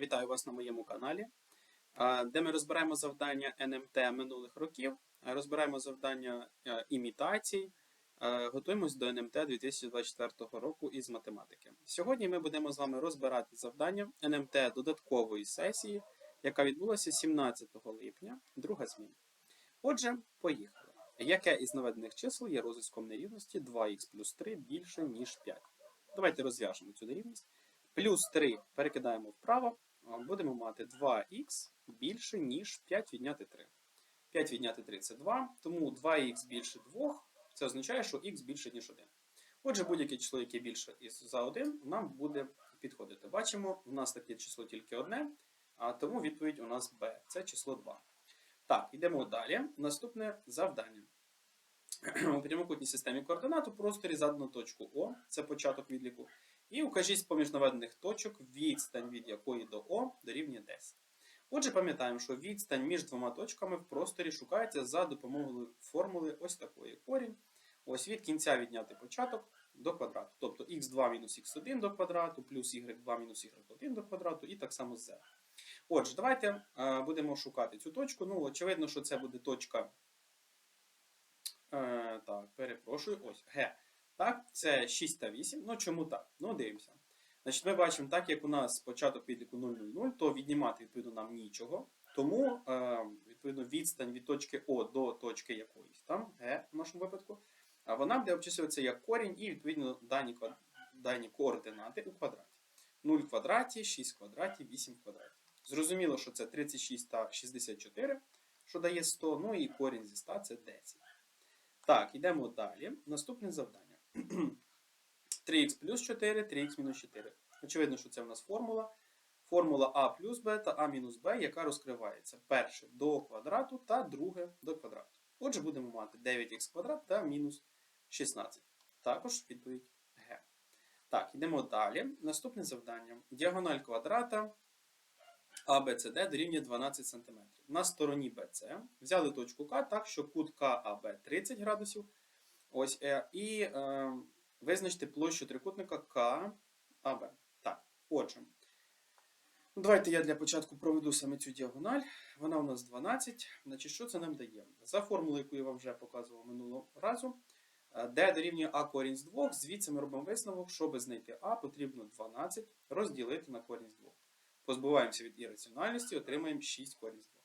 Вітаю вас на моєму каналі, де ми розбираємо завдання НМТ минулих років, розбираємо завдання імітацій, готуємось до НМТ 2024 року із математики. Сьогодні ми будемо з вами розбирати завдання НМТ додаткової сесії, яка відбулася 17 липня, друга зміна. Отже, поїхали. Яке із наведених чисел є розв'язком нерівності 2х плюс 3 більше, ніж 5? Давайте розв'яжемо цю нерівність. Плюс 3 перекидаємо вправо, будемо мати 2х більше, ніж 5 відняти 3. 5 відняти 3 це 2, тому 2х більше 2, це означає, що х більше, ніж 1. Отже, будь-яке число, яке більше за 1, нам буде підходити. Бачимо, у нас таке число тільки одне, а тому відповідь у нас b, це число 2. Так, йдемо далі. Наступне завдання. У прямокутній системі координат у просторі задано точку О, це початок відліку, і укажіть з-поміж наведених точок відстань від якої до О дорівнює 10. Отже, пам'ятаємо, що відстань між двома точками в просторі шукається за допомогою формули ось такої корінь. Ось від кінця відняти початок до квадрату. Тобто х2 мінус х1 до квадрату, плюс y2 мінус y1 до квадрату, і так само з z. Отже, давайте е, будемо шукати цю точку. Ну, очевидно, що це буде точка. Е, так, перепрошую, ось Г. Так, це 6 та 8. Ну чому так? Ну, дивимося. Значить, ми бачимо, так як у нас початок відліку 0,00, то віднімати відповідно нам нічого. Тому, е, відповідно, відстань від точки О до точки якоїсь, там Г в нашому випадку, а вона буде обчислюватися як корінь і відповідно дані, дані координати у квадраті. 0 в квадраті, 6 в квадраті, 8 в квадраті. Зрозуміло, що це 36 та 64, що дає 100, ну і корінь зі 100 це 10. Так, йдемо далі. Наступне завдання. 3х плюс 4, 3х мінус 4. Очевидно, що це в нас формула. Формула а плюс б та а мінус б, яка розкривається перше до квадрату та друге до квадрату. Отже, будемо мати 9х квадрат та мінус 16. Також відповідь Г. Так, йдемо далі. Наступне завдання. Діагональ квадрата ABCD дорівнює 12 см. На стороні BC взяли точку К так, що кут КАБ 30 градусів. Ось, е, і е, визначте площу трикутника КАБ. Так, отже. Ну, давайте я для початку проведу саме цю діагональ. Вона у нас 12. Значить, що це нам дає? За формулою, яку я вам вже показував минулого разу, е, де дорівнює А корінь з 2, звідси ми робимо висновок, щоб знайти А, потрібно 12 розділити на корінь з 2. Позбуваємося від ірраціональності, отримаємо 6 корінь з 2.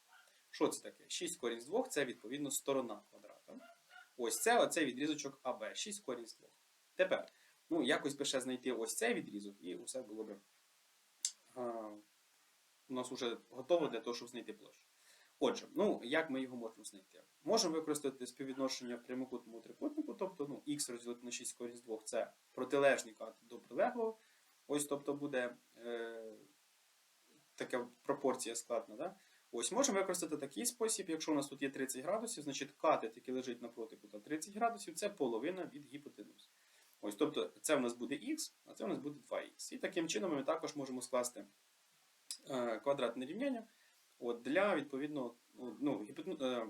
Що це таке? 6 корінь з 2 це відповідно сторона квадрата. Ось це оцей відрізочок АБ, 6 корінь з 2. Тепер, ну, якось би ще знайти ось цей відрізок, і усе було б у нас вже готово для того, щоб знайти площу. Отже, ну, як ми його можемо знайти? Можемо використати співвідношення прямокутному трикутнику, тобто ну, х розділити на 6 корінь з 2 це протилежний кат до прилеглого. Ось, тобто буде е, така пропорція складна. Да? Ось можемо використати такий спосіб, якщо у нас тут є 30 градусів, значить катет, який лежить напроти кута 30 градусів, це половина від гіпотенузи. Ось, тобто це у нас буде х, а це у нас буде 2х. І таким чином ми також можемо скласти е, квадратне рівняння от, для відповідно ну, ну, гіпотен... е,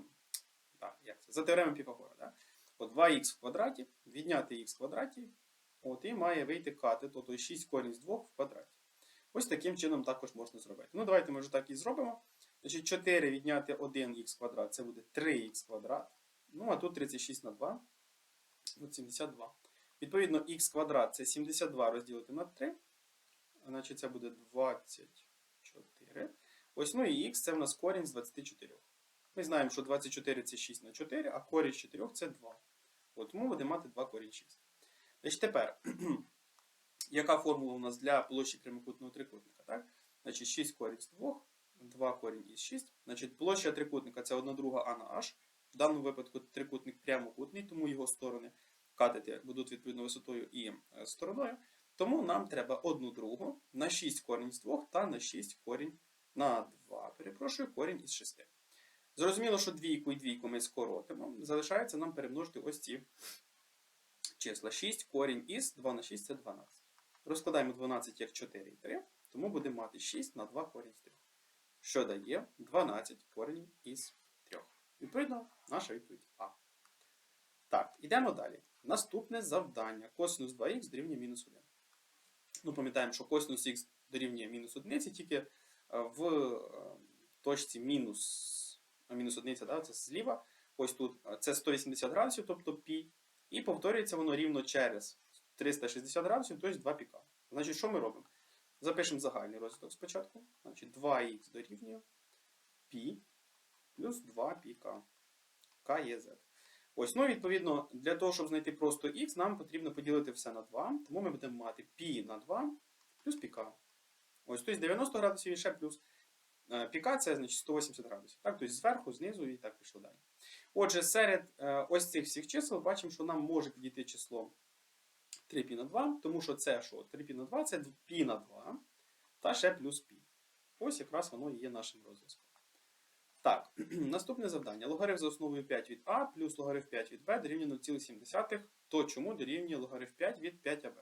так, як це? за теоремою Піфагора. Да? От 2х в квадраті, відняти х в квадраті, от, і має вийти катет, тобто 6 корінь з 2 в квадраті. Ось таким чином також можна зробити. Ну, давайте ми вже так і зробимо. Значить, 4 відняти 1х квадрат, це буде 3х квадрат. Ну, а тут 36 на 2, от 72. Відповідно, х квадрат це 72 розділити на 3. Значить, це буде 24. Ось, ну і х це в нас корінь з 24. Ми знаємо, що 24 це 6 на 4, а корінь з 4 це 2. От, тому будемо мати 2 корінь 6. Значить, тепер, яка формула у нас для площі прямокутного трикутника? Так? Значить, 6 корінь з 2, 2 корінь із 6. Значить, площа трикутника це 1 друга а на h. В даному випадку трикутник прямокутний, тому його сторони катети будуть відповідно висотою і е, стороною. Тому нам треба 1 другу на 6 корінь з 2 та на 6 корінь на 2. Перепрошую, корінь із 6. Зрозуміло, що двійку і двійку ми скоротимо. Залишається нам перемножити ось ці числа. 6 корінь із 2 на 6 це 12. Розкладаємо 12 як 4 і 3, тому будемо мати 6 на 2 корінь з 3. Що дає 12 корінь із 3. Відповідно, наша відповідь А. Так, йдемо далі. Наступне завдання. Косинус 2х дорівнює мінус 1. Ну, пам'ятаємо, що косинус х дорівнює мінус 1, тільки е, в е, точці мінус, а, мінус одиниця, да, це зліва. Ось тут е, це 180 градусів, тобто пі. І повторюється воно рівно через 360 градусів, тобто 2 піка. Значить, що ми робимо? Запишемо загальний розвиток спочатку. Значить, 2х дорівнює пі плюс 2 піка. К є z. Ось, ну, відповідно, для того, щоб знайти просто х, нам потрібно поділити все на 2. Тому ми будемо мати пі на 2 плюс піка. Ось, тобто 90 градусів і ще плюс е, піка це значить 180 градусів. Так, тобто зверху, знизу і так пішло далі. Отже, серед е, ось цих всіх чисел бачимо, що нам може підійти число 3 пі на 2, тому що це що? 3 пі на 2 це пі на 2 та ще плюс пі. Ось якраз воно і є нашим розв'язком. Так, наступне завдання. Логарифм за основою 5 від А плюс логарифм 5 від Б дорівнює 0,7. То чому дорівнює логарифм 5 від 5АБ?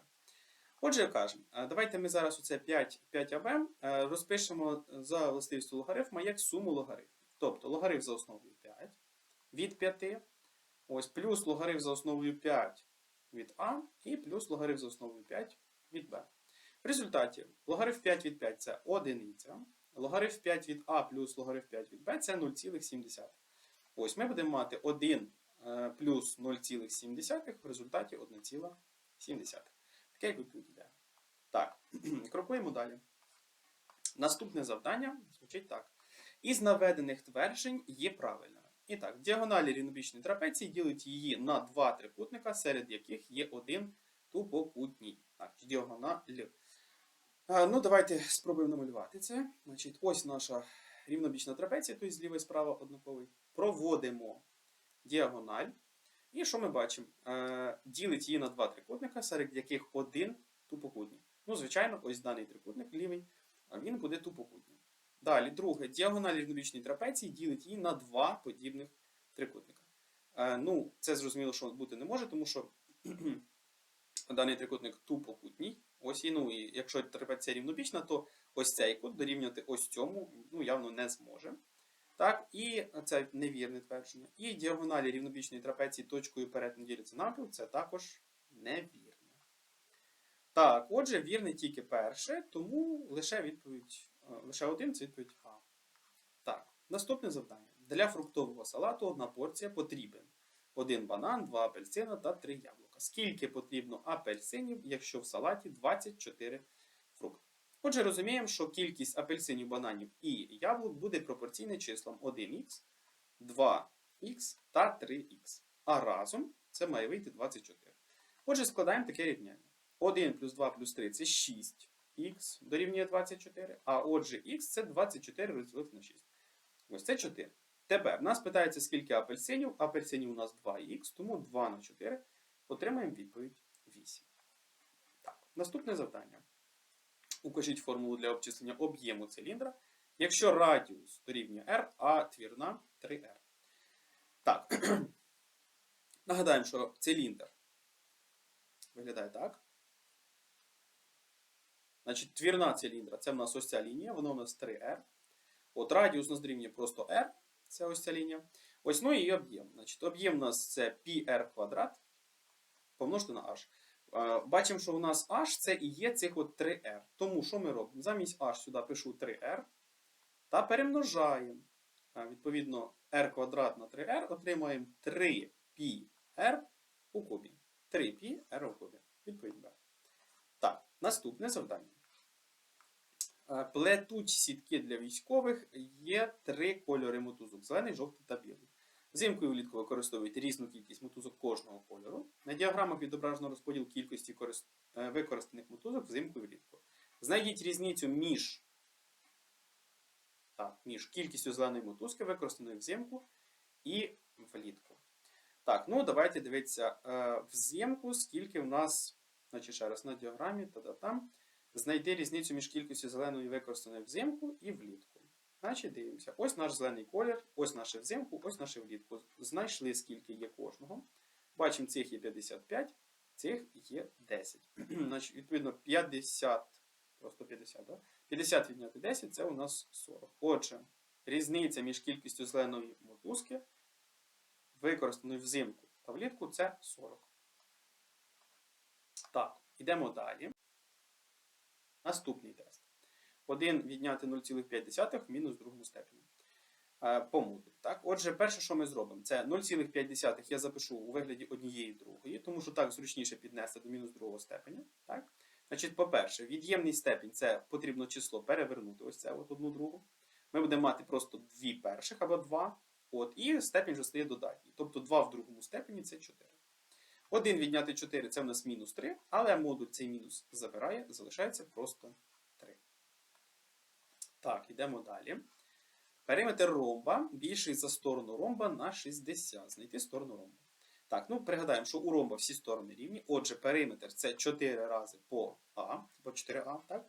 Отже, кажемо, е, давайте ми зараз оце 5, 5АБ е, розпишемо за властивістю логарифма як суму логарифмів. Тобто логарифм за основою 5 від 5, ось плюс логарифм за основою 5 від А і плюс логарифм за основою 5 від Б. В результаті логарифм 5 від 5 це одиниця. Логарифм 5 від А плюс логарифм 5 від Б це 0,7. Ось ми будемо мати 1 е, плюс 0,7 в результаті 1,7. Таке як відповідь йде. Так, крокуємо далі. Наступне завдання звучить так. Із наведених тверджень є правильними. І так, діагоналі рівнобічної трапеції ділить її на два трикутника, серед яких є один тупокутній. Так, діагональ. А, ну, давайте спробуємо намалювати це. Значить, ось наша рівнобічна трапеція, тобто зліва і справа однаковий. Проводимо діагональ. І що ми бачимо? Е, ділить її на два трикутника, серед яких один тупокутній. Ну, звичайно, ось даний трикутник лівий, він буде тупокутнім. Далі, друге, діагональ рівнобічної трапеції ділить її на два подібних трикутника. Е, ну, це зрозуміло, що бути не може, тому що даний трикутник тупокутній. Ось і, ну, і якщо трапеція рівнобічна, то ось цей кут дорівнювати ось цьому ну, явно не зможе. Так, і це невірне твердження. І діагоналі рівнобічної трапеції точкою перетину діляться навпіл, це також невірне. Так, отже, вірне тільки перше, тому лише відповідь, лише один це відповідь А. Так, наступне завдання. Для фруктового салату одна порція потрібен. Один банан, два апельсина та три яблука. Скільки потрібно апельсинів, якщо в салаті 24 фрукти? Отже, розуміємо, що кількість апельсинів, бананів і яблук буде пропорційна числам 1х, 2х та 3х. А разом це має вийти 24. Отже, складаємо таке рівняння. 1 плюс 2 плюс 3 це 6х дорівнює 24, а отже х це 24 розділити на 6. Ось це 4. Тепер нас питається, скільки апельсинів. Апельсинів у нас 2х, тому 2 на 4 отримаємо відповідь 8. Так, Наступне завдання. Укажіть формулу для обчислення об'єму циліндра, якщо радіус дорівнює r, а твірна 3r. Так. Нагадаємо, що циліндр виглядає так. Значить, твірна циліндра це в нас ось ця лінія, вона у нас 3r. От радіус у нас дорівнює просто r, це ось ця лінія. Ось ну і об'єм. Значить, об'єм у нас це πr квадрат помножити на h. Бачимо, що у нас h це і є цих от 3r. Тому що ми робимо? Замість h сюди пишу 3r та перемножаємо. Відповідно, r квадрат на 3r отримаємо 3πr у кубі. 3πr у кубі. Відповідь Б. Так, наступне завдання. Плетуть сітки для військових є три кольори мотузок: зелений, жовтий та білий. Взимку і влітку використовують різну кількість мотузок кожного кольору. На діаграмах відображено розподіл кількості корист... використаних мотузок взимку і влітку. Знайдіть різницю між так, між кількістю зеленої мотузки, використаної взимку і влітку. Так, ну давайте дивитися взимку, скільки в нас, значить ще раз на діаграмі, та-та-там, знайти різницю між кількістю зеленої використаної взимку і влітку. Значить, дивимося. Ось наш зелений колір, ось наше взимку, ось наше влітку. Знайшли, скільки є кожного. Бачимо, цих є 55, цих є 10. Значить, Відповідно, 50, просто 50, да? 50 відняти 10 це у нас 40. Отже, різниця між кількістю зеленої мотузки, використаної взимку та влітку, це 40. Так, йдемо далі. Наступний тест. 1 відняти 0,5 в мінус другому степені. Е, Так? Отже, перше, що ми зробимо, це 0,5 я запишу у вигляді однієї другої, тому що так зручніше піднести до мінус другого степеня. Так? Значить, по-перше, від'ємний степінь це потрібно число перевернути, ось це от одну другу. Ми будемо мати просто дві перших або два. От, і степінь вже стає додатній. Тобто 2 в другому степені це 4. 1 відняти 4 це в нас мінус 3, але модуль цей мінус забирає, залишається просто 3. Так, йдемо далі. Периметр ромба більший за сторону ромба на 60. Знайти сторону ромба. Так, ну пригадаємо, що у ромба всі сторони рівні. Отже, периметр це 4 рази по А, по 4А, так?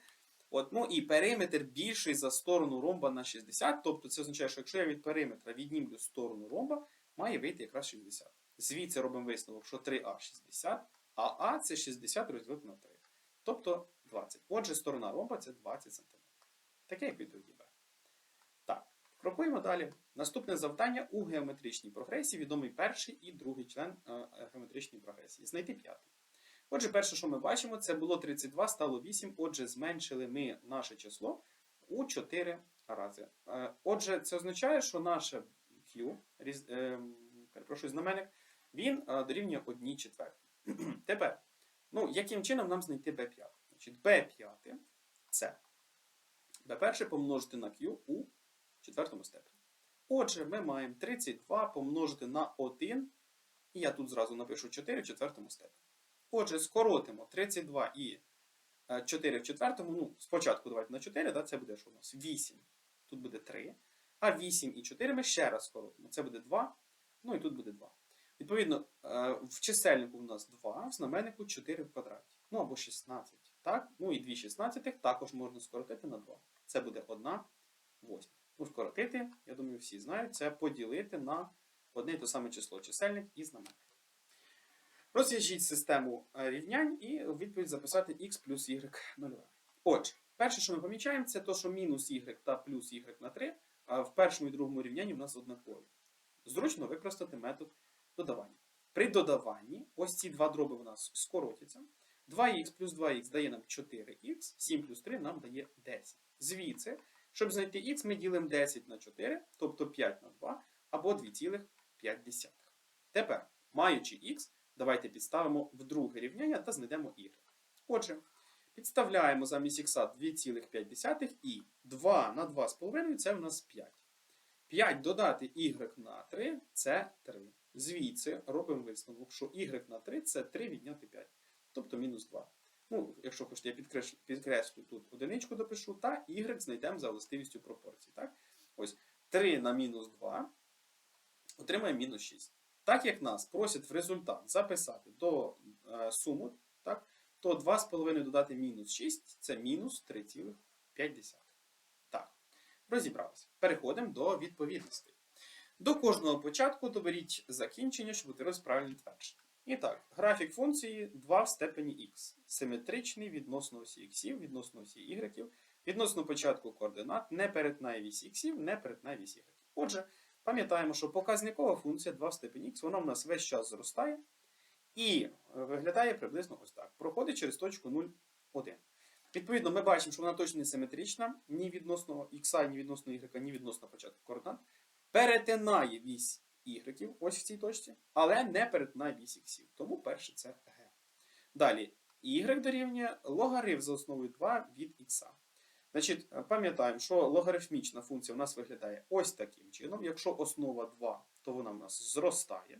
От, ну і периметр більший за сторону ромба на 60. Тобто це означає, що якщо я від периметра віднімлю сторону ромба, має вийти якраз 60. Звідси робимо висновок, що 3А 60, а А це 60 розділити на 3. Тобто 20. Отже, сторона ромба це 20 см. Таке як відповіді Б. Так, крокуємо далі. Наступне завдання у геометричній прогресії відомий перший і другий член е, геометричної прогресії. Знайти п'ятий. Отже, перше, що ми бачимо, це було 32, стало 8. Отже, зменшили ми наше число у 4 рази. Е, Отже, це означає, що наше Q, різ- е, перепрошую, знаменник, він е, дорівнює 1 четвертій. Тепер, ну, яким чином нам знайти B5? Значить, B5 це B1 помножити на Q у четвертому степені. Отже, ми маємо 32 помножити на 1, і я тут зразу напишу 4 в четвертому степені. Отже, скоротимо 32 і е, 4 в четвертому. Ну, спочатку давайте на 4, да, це буде що у нас? 8. Тут буде 3. А 8 і 4 ми ще раз скоротимо. Це буде 2. Ну і тут буде 2. Відповідно, е, в чисельнику у нас 2, в знаменнику 4 в квадраті. Ну або 16. Так? Ну і 2 16 також можна скоротити на 2. Це буде 1 восьма. Ну, скоротити, я думаю, всі знають, це поділити на одне і те саме число чисельник і знаменник. Розв'яжіть систему е, рівнянь і у відповідь записати x плюс y нульове. Отже, перше, що ми помічаємо, це те, що мінус y та плюс y на 3 а в першому і другому рівнянні в нас однакові. Зручно використати метод додавання. При додаванні ось ці два дроби в нас скоротяться. 2х плюс 2х дає нам 4х, 7 плюс 3 нам дає 10. Звідси, щоб знайти х, ми ділимо 10 на 4, тобто 5 на 2, або 2,5. Тепер, маючи х, давайте підставимо в друге рівняння та знайдемо y. Отже, підставляємо замість х 2,5 і 2 на 2,5 це в нас 5. 5 додати y на 3 це 3. Звідси робимо висновок, що y на 3 це 3 відняти 5, тобто мінус 2. Ну, якщо хочете, я підкреслю, тут одиничку допишу, та y знайдемо за властивістю пропорцій. Так? Ось 3 на мінус 2 отримаємо мінус 6. Так як нас просять в результат записати до е, суму, так, то 2,5 додати мінус 6 це мінус 3,5. Так, розібралися. Переходимо до відповідностей. До кожного початку доберіть закінчення, щоб утворилось правильне твердження. І так, графік функції 2 в степені х. Симетричний відносно осі х, відносно осі y, відносно початку координат, не перетинає вісь х, не перетинає вісь y. Отже, пам'ятаємо, що показникова функція 2 в степені х, вона в нас весь час зростає і е, виглядає приблизно ось так. Проходить через точку 0,1. Відповідно, ми бачимо, що вона точно не симетрична ні відносно х, ні відносно y, ні відносно початку координат. Перетинає вісь y ось в цій точці, але не перетинає вісь х. Тому перше це г. Далі, y дорівнює логарифм за основою 2 від х. Значить, е, пам'ятаємо, що логарифмічна функція у нас виглядає ось таким чином. Якщо основа 2, то вона в нас зростає.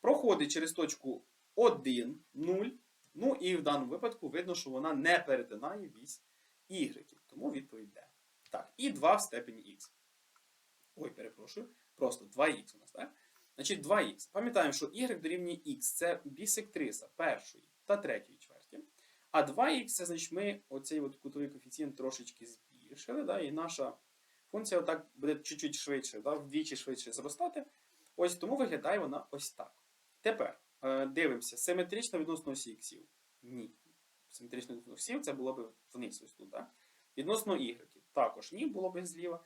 Проходить через точку 1, 0. Ну і в даному випадку видно, що вона не перетинає вісь y. Тому відповідь D. Так, і 2 в степені х. Ой, перепрошую. Просто 2х у нас, так? Значить, 2х. Пам'ятаємо, що y дорівнює х це бісектриса першої та третьої чверті. А 2х це значить ми оцей от кутовий коефіцієнт трошечки збільшили, да, і наша функція отак буде чуть-чуть швидше, да, вдвічі швидше зростати. Ось тому виглядає вона ось так. Тепер е, дивимося, симетрично відносно осі іксів. Ні. Симетрично відносно осів це було б вниз ось тут. Да? Відносно y. Також ні, було б зліва.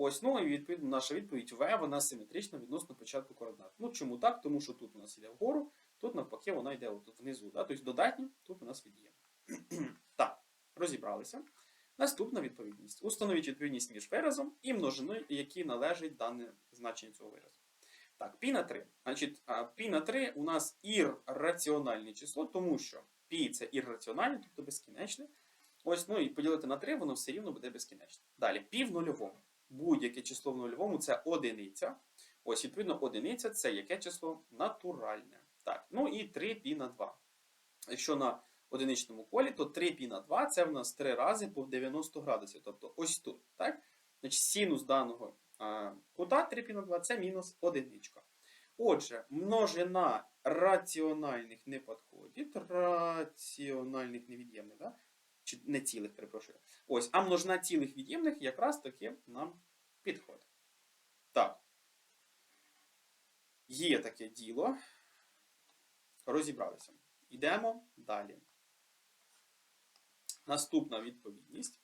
Ось, ну і відповідно наша відповідь В, вона симетрична відносно початку координат. Ну чому так? Тому що тут у нас йде вгору, тут навпаки вона йде отут внизу. Да? Тобто додатньо, тут у нас від'ємно. так, розібралися. Наступна відповідність. Установіть відповідність між виразом і множиною, які належить дане значення цього виразу. Так, пі на 3. Значить, пі на 3 у нас ірраціональне число, тому що пі це ірраціональне, тобто безкінечне. Ось, ну і поділити на 3, воно все рівно буде безкінечне. Далі, пі в нульовому. Будь-яке число в нульовому це одиниця. Ось, відповідно, одиниця це яке число? Натуральне. Так, ну і 3 пі на 2. Якщо на одиничному колі, то 3 пі на 2 це в нас 3 рази по 90 градусів. Тобто ось тут. Так? Значить, синус даного кута 3 пі на 2 це мінус одиничка. Отже, множина раціональних не підходить, раціональних невід'ємних, да? Чи не цілих, перепрошую. Ось, а множина цілих від'ємних якраз таки нам підходить. Так. Є таке діло. Розібралися. Йдемо далі. Наступна відповідність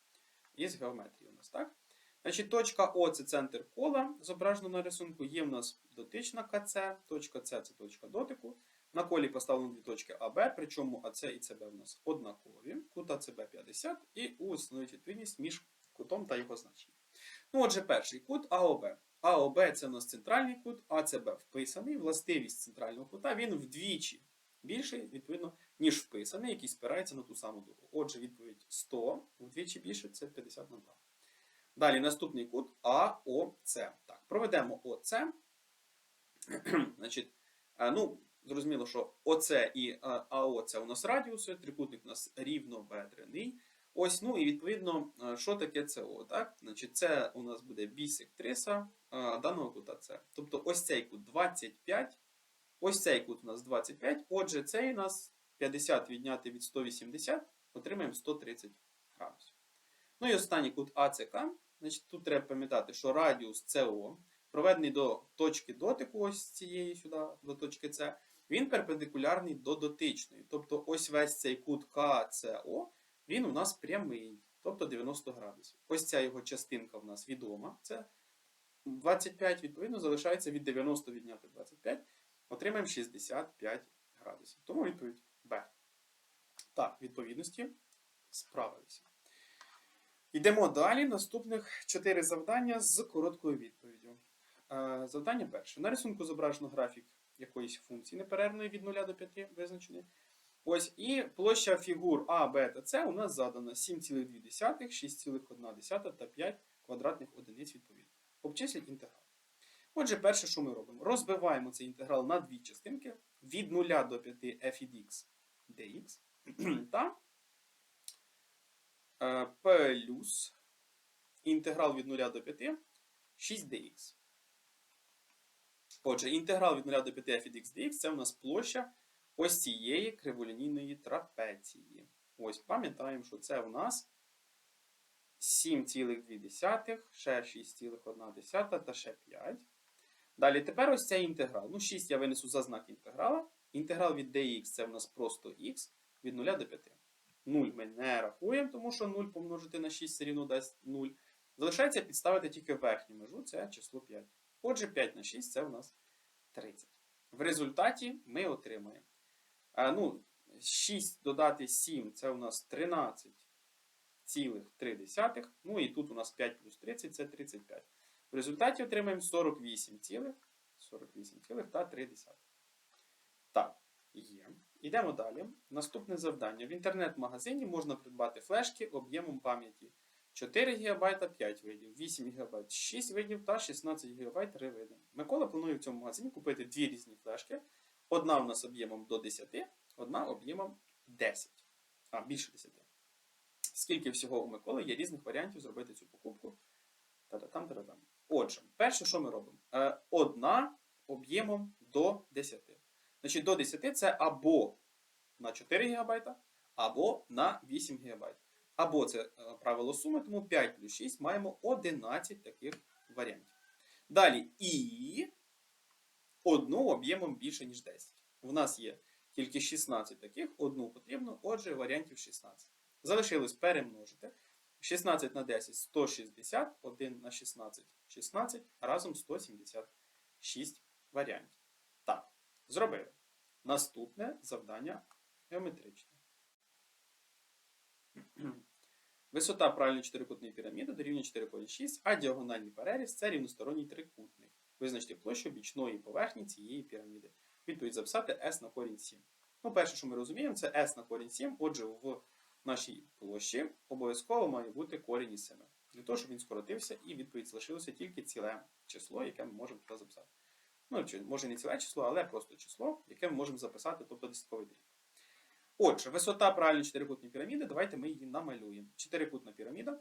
із геометрії у нас, так? Значить, точка О це центр кола, зображено на рисунку. Є в нас дотична КЦ, точка С це точка дотику. На колі поставлено дві точки АБ, причому АЦ і ЦБ у нас однакові. Кут АЦБ 50 і У становить відповідність між кутом та його значенням. Ну, отже, перший кут АОБ. АОБ це у нас центральний кут, АЦБ вписаний. Властивість центрального кута він вдвічі більший, відповідно, ніж вписаний, який спирається на ту саму дугу. Отже, відповідь 100 вдвічі більше це 50 на 2. Далі наступний кут АОЦ. Так, проведемо ОЦ. Значить, е, ну, зрозуміло, що ОЦ і е, АОЦ у нас радіуси, трикутник у нас рівнобедрений. Ось, ну і відповідно, е, що таке СО? Так? Значить, це у нас буде бісектриса даного кута С. Тобто ось цей кут 25. Ось цей кут у нас 25. Отже, цей у нас 50 відняти від 180, отримаємо 130 градусів. Ну і останній кут АЦК. Значить, Тут треба пам'ятати, що радіус СО, проведений до точки дотику, ось цієї сюди, до точки С, він перпендикулярний до дотичної. Тобто ось весь цей кут КЦО, він у нас прямий, тобто 90 градусів. Ось ця його частинка в нас відома. Це 25, відповідно, залишається від 90 відняти 25. Отримаємо 65 градусів. Тому відповідь Б. Так, відповідності справилися. Йдемо далі. Наступних 4 завдання з короткою відповіддю. Е, Завдання перше. На рисунку зображено графік якоїсь функції неперервної від 0 до 5 визначений. Ось, і площа фігур А, Б та С у нас задана 7,2, 6,1 та 5 квадратних одиниць відповідно. Обчисліть інтеграл. Отже, перше, що ми робимо? Розбиваємо цей інтеграл на дві частинки від 0 до 5 f від x dx та е, плюс інтеграл від 0 до 5 6dx. Отже, інтеграл від 0 до 5 f від x dx це у нас площа ось цієї криволінійної трапеції. Ось, пам'ятаємо, що це у нас 7,2, ще 6,1 та ще 5. Далі тепер ось цей інтеграл. Ну, 6 я винесу за знак інтеграла. Інтеграл від dx це в нас просто x від 0 до 5. 0 ми не рахуємо, тому що 0 помножити на 6 все рівно дасть 0. Залишається підставити тільки верхню межу, це число 5. Отже, 5 на 6 це у нас 30. В результаті ми отримаємо. Ну, 6 додати 7 це у нас 13,3. Ну і тут у нас 5 плюс 30 це 35. В результаті отримаємо 48 цілих, 48 цілих та 3 Так, є. Йдемо далі. Наступне завдання. В інтернет-магазині можна придбати флешки об'ємом пам'яті 4 ГБ 5 видів, 8 ГБ 6 видів та 16 ГБ 3 види. Микола планує в цьому магазині купити дві різні флешки. Одна у нас об'ємом до 10, одна об'ємом 10. А, більше 10. Скільки всього у Миколи є різних варіантів зробити цю покупку? Та-та-там, та-та-там. Отже, перше, що ми робимо? Е, одна об'ємом до 10. Значить, до 10 це або на 4 ГБ, або на 8 ГБ. Або це е, правило суми, тому 5 плюс 6 маємо 11 таких варіантів. Далі і одну об'ємом більше, ніж 10. У нас є тільки 16 таких, одну потрібно, отже, варіантів 16. Залишилось перемножити. 16 на 10 160, 1 на 16 16, разом 176 варіантів. Так, зробили. Наступне завдання геометричне. Висота правильної чотирикутної піраміди дорівнює 4 корінь 6, а діагональний переріз це рівносторонній трикутник. Визначте площу бічної поверхні цієї піраміди. Відповідь записати S на корінь 7. Ну, перше, що ми розуміємо, це S на корінь 7. Отже, в нашій площі обов'язково має бути корінь із 7. Для того, щоб він скоротився і відповідь залишилося тільки ціле число, яке ми можемо туди записати. Ну, чи може не ціле число, але просто число, яке ми можемо записати, тобто десятковий дріб. Отже, висота правильної чотирикутної піраміди, давайте ми її намалюємо. Чотирикутна піраміда.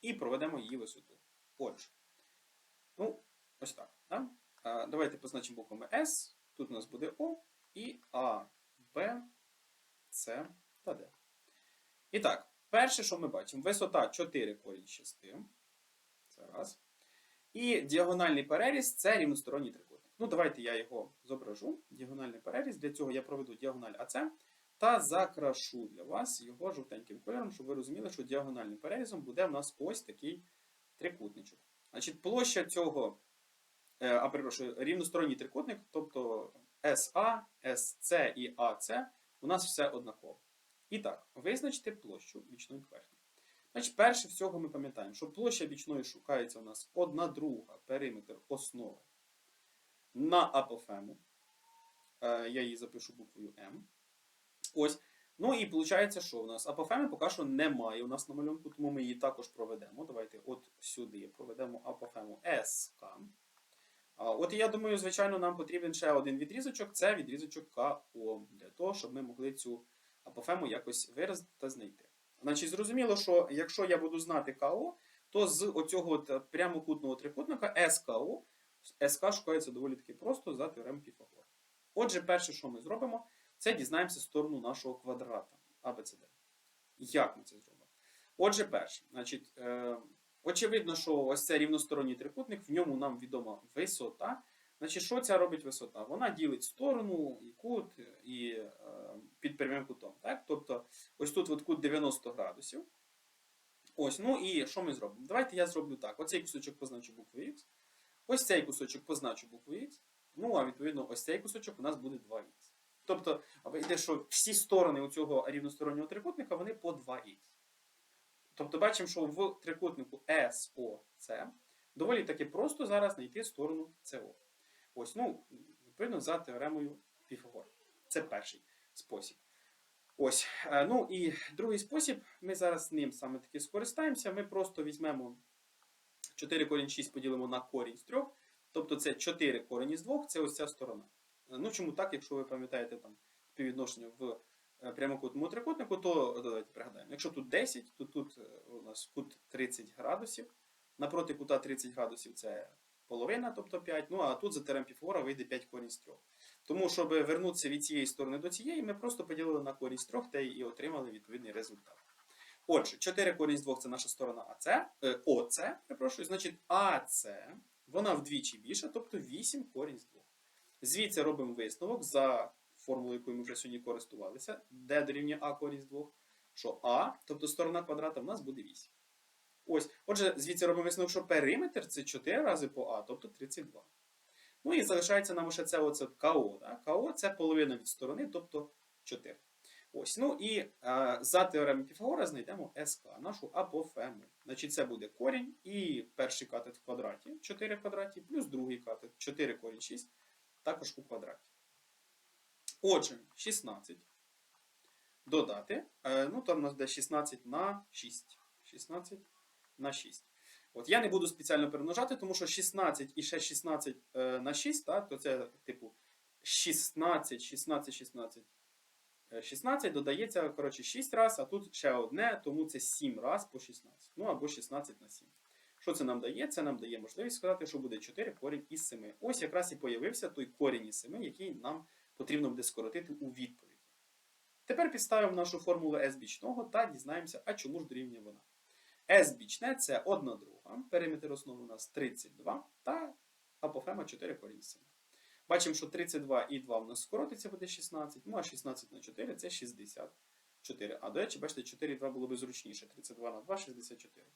І проведемо її висоту. Отже, ну, ось так. Да? А, давайте позначимо буквами S. Тут у нас буде O і А, Б, С та Д. І так, перше, що ми бачимо, висота 4 корінь 6. Це раз. І діагональний переріз це рівносторонній трикутник. Ну, давайте я його зображу. Діагональний переріз. Для цього я проведу діагональ АЦ та закрашу для вас його жовтеньким кольором, щоб ви розуміли, що діагональним перерізом буде в нас ось такий трикутничок. Значить, площа цього, е, а перепрошую, рівносторонній трикутник, тобто SA, SC і AC, у нас все однаково. І так, визначте площу бічної поверхні. Значить, перше всього ми пам'ятаємо, що площа бічної шукається у нас одна друга периметр основи на апофему. Е, Я її запишу буквою М. Ось. Ну і виходить, що у нас апофеми поки що немає у нас на малюнку, тому ми її також проведемо. Давайте от сюди проведемо апофему СК. От я думаю, звичайно, нам потрібен ще один відрізочок це відрізочок КО, для того, щоб ми могли цю апофему якось виразити та знайти. Значить, зрозуміло, що якщо я буду знати КО, то з оцього от прямокутного трикутника СКО, СК шукається доволі таки просто за теоремою Піфагора. Отже, перше, що ми зробимо, це дізнаємося сторону нашого квадрата ABCD. Як ми це зробимо? Отже, перше, значить, е, очевидно, що ось це рівносторонній трикутник, в ньому нам відома висота. Значить, що ця робить висота? Вона ділить сторону і кут і е, під прямим кутом. Так? Тобто, ось тут от кут 90 градусів. Ось, ну і що ми зробимо? Давайте я зроблю так. Оцей кусочок позначу буквою Х. Ось цей кусочок позначу буквою Х. Ну, а відповідно, ось цей кусочок у нас буде 2х. Тобто, вийде, що всі сторони у цього рівностороннього трикутника вони по 2х. Тобто, бачимо, що в трикутнику SOC доволі таки просто зараз знайти сторону СО. Ось, ну, відповідно, за теоремою Піфагора. Це перший спосіб. Ось. е, Ну і другий спосіб, ми зараз ним саме таки скористаємося. Ми просто візьмемо 4 корінь 6 поділимо на корінь з 3. Тобто це 4 корені з 2, це ось ця сторона. Ну чому так, якщо ви пам'ятаєте там співвідношення в е, прямокутному трикутнику, то давайте пригадаємо. Якщо тут 10, то тут е, у нас кут 30 градусів. Напроти кута 30 градусів це половина, тобто 5. Ну а тут за терем Піфагора вийде 5 корінь з 3. Тому, щоб вернутися від цієї сторони до цієї, ми просто поділили на корінь з 3 та і отримали відповідний результат. Отже, 4 корінь з 2 це наша сторона АЦ, е, ОЦ, перепрошую, значить АЦ, вона вдвічі більша, тобто 8 корінь з 2. Звідси робимо висновок за формулою, якою ми вже сьогодні користувалися, де дорівнює А корінь з 2, що А, тобто сторона квадрата, в нас буде 8. Ось, отже, звідси робимо висновок, що периметр це 4 рази по А, тобто 32. Ну і залишається нам ще це оце КО. КО це половина від сторони, тобто 4. Ось, ну і е, за теоремою Піфагора знайдемо СК, нашу апофему. Значить, це буде корінь і перший катет в квадраті, 4 в квадраті, плюс другий катет, 4 корінь 6, також у квадраті. Отже, 16. Додати. Е, ну, там у нас буде 16 на 6. 16 на 6. От я не буду спеціально перемножати, тому що 16 і ще 16 е, на 6, так, то це типу 16, 16, 16. Е, 16 додається, коротше, 6 раз, а тут ще одне, тому це 7 раз по 16. Ну або 16 на 7. Що це нам дає? Це нам дає можливість сказати, що буде 4 корінь із 7. Ось якраз і появився той корінь із 7, який нам потрібно буде скоротити у відповіді. Тепер підставимо нашу формулу S бічного та дізнаємося, а чому ж дорівнює вона. S бічне це 1 друга, периметр основи у нас 32 та апофема 4 корінь 7. Бачимо, що 32 і 2 у нас скоротиться, буде 16, ну а 16 на 4 це 64. А до речі, бачите, 4 і 2 було б зручніше. 32 на 2 64.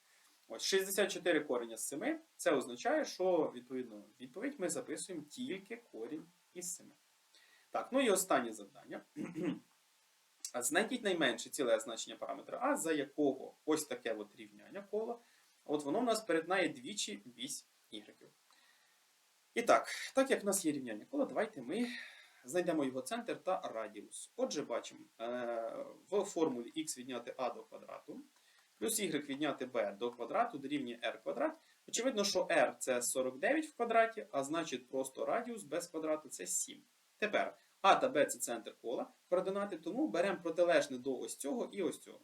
Ось 64 корення з 7. Це означає, що відповідно відповідь ми записуємо тільки корінь із 7. Так, ну і останнє завдання. Знайдіть найменше ціле значення параметра А, за якого ось таке от рівняння коло. От воно в нас перетинає двічі вісь y. І так, так як в нас є рівняння кола, давайте ми знайдемо його центр та радіус. Отже, бачимо е, в формулі x відняти а до квадрату, плюс y відняти b до квадрату дорівнює r квадрат. Очевидно, що r це 49 в квадраті, а значить просто радіус без квадрату це 7. Тепер а та b це центр кола, координати, тому беремо протилежне до ось цього і ось цього.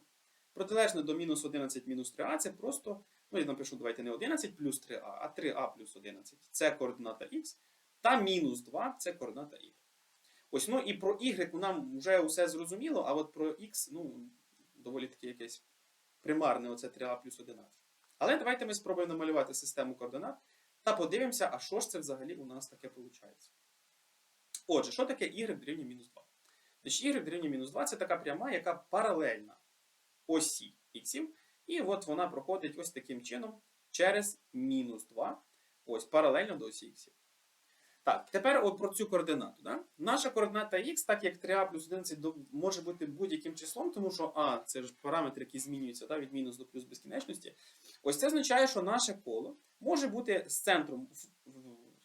Протилежне до мінус 11 мінус 3а це просто, ну я напишу, давайте не 11 плюс 3а, а 3а плюс 11. Це координата х, та мінус 2 це координата y. Ось, ну і про y нам вже усе зрозуміло, а от про x, ну, доволі таки якесь примарне, оце 3а плюс 11. Але давайте ми спробуємо намалювати систему координат та подивимося, а що ж це взагалі у нас таке виходить. Отже, що таке y дорівнює мінус 2? Значить, y дорівнює мінус 2 це така пряма, яка паралельна осі х, і от вона проходить ось таким чином через мінус 2, ось паралельно до осі х. Так, тепер от про цю координату. Да? Наша координата х, так як 3а плюс 11 може бути будь-яким числом, тому що а це ж параметр, який змінюється да, від мінус до плюс безкінечності. Ось це означає, що наше коло може бути з центром в,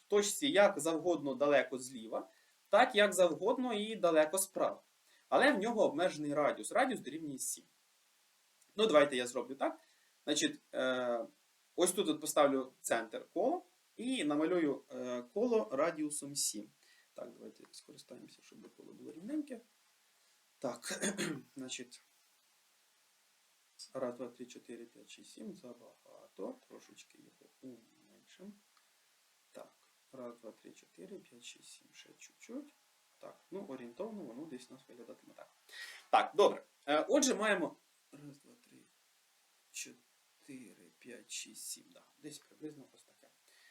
точці як завгодно далеко зліва, так як завгодно і далеко справа. Але в нього обмежений радіус. Радіус дорівнює 7. Ну, давайте я зроблю так. Значить, е, ось тут от поставлю центр кола і намалюю е, коло радіусом 7. Так, давайте скористаємося, щоб коло було рівненьке. Так, значить. Раз, два, три, чотири, п'ять, шість, сім. Забагато. Трошечки його уменшимо. Так. Раз, два, три, чотири, п'ять, шість, сім. Ще чуть-чуть. Так, ну орієнтовно воно десь у нас виглядатиме так. Так, добре. Е, Отже, маємо. Раз, два, три, чотири, п'ять, шість, сім. Да. Десь приблизно ось таке.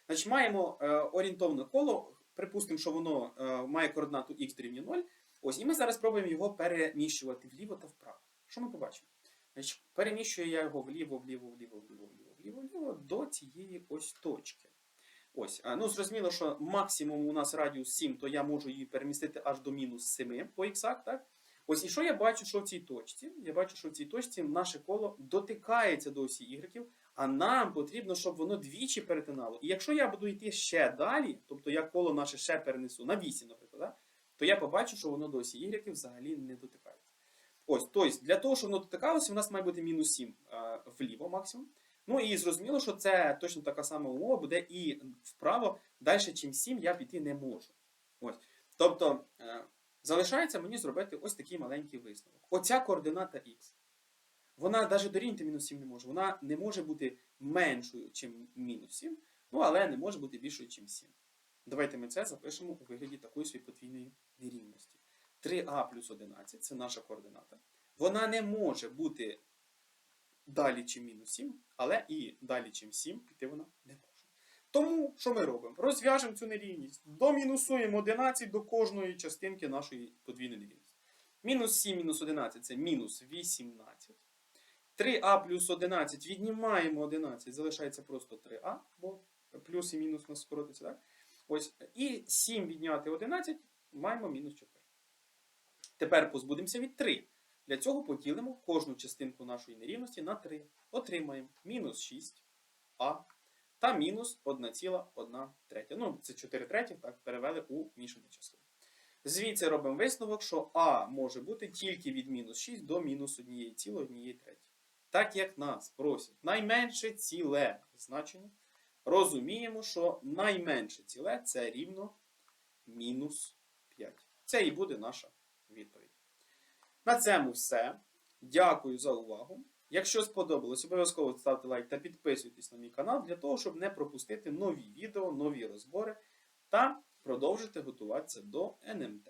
Значить, маємо е, орієнтовне коло. Припустимо, що воно е, має координату х дорівнює 0. Ось, і ми зараз спробуємо його переміщувати вліво та вправо. Що ми побачимо? Значить, переміщую я його вліво, вліво, вліво, вліво, вліво, вліво, вліво до цієї ось точки. Ось, а, ну зрозуміло, що максимум у нас радіус 7, то я можу її перемістити аж до мінус 7 по іксах, так? Ось і що я бачу, що в цій точці? Я бачу, що в цій точці наше коло дотикається до осі ігреків, а нам потрібно, щоб воно двічі перетинало. І якщо я буду йти ще далі, тобто я коло наше ще перенесу на 8, наприклад, да? то я побачу, що воно до осі ігреків взагалі не дотикається. Ось, тобто, для того, щоб воно дотикалося, у нас має бути мінус 7 а, вліво максимум. Ну і зрозуміло, що це точно така сама умова буде і вправо далі, чим 7 я піти не можу. Ось. Тобто е, залишається мені зробити ось такий маленький висновок. Оця координата х. Вона навіть дорівнювати мінус 7 не може. Вона не може бути меншою, ніж мінус 7, ну але не може бути більшою, ніж 7. Давайте ми це запишемо у вигляді такої своєї подвійної нерівності. 3а плюс 11 це наша координата. Вона не може бути далі, чим мінус 7, але і далі, чим 7, піти вона не може. Тому що ми робимо? Розв'яжемо цю нерівність. Домінусуємо 11 до кожної частинки нашої подвійної нерівності. Мінус 7 мінус 11 це мінус 18. 3а плюс 11 віднімаємо 11, залишається просто 3а, бо плюс і мінус у нас скоротиться, так? Ось. І 7 відняти 11 маємо мінус 4. Тепер позбудемося від 3. Для цього поділимо кожну частинку нашої нерівності на 3. Отримаємо мінус 6а та мінус 1,1 третя. Ну, це 4 третіх, так, перевели у мішане число. Звідси робимо висновок, що а може бути тільки від мінус 6 до мінус 1,1 третій. Так як нас просять найменше ціле значення, розуміємо, що найменше ціле це рівно мінус 5. Це і буде наша відповідь. На цьому все. Дякую за увагу. Якщо сподобалось, обов'язково ставте лайк та підписуйтесь на мій канал для того, щоб не пропустити нові відео, нові розбори та продовжити готуватися до НМТ.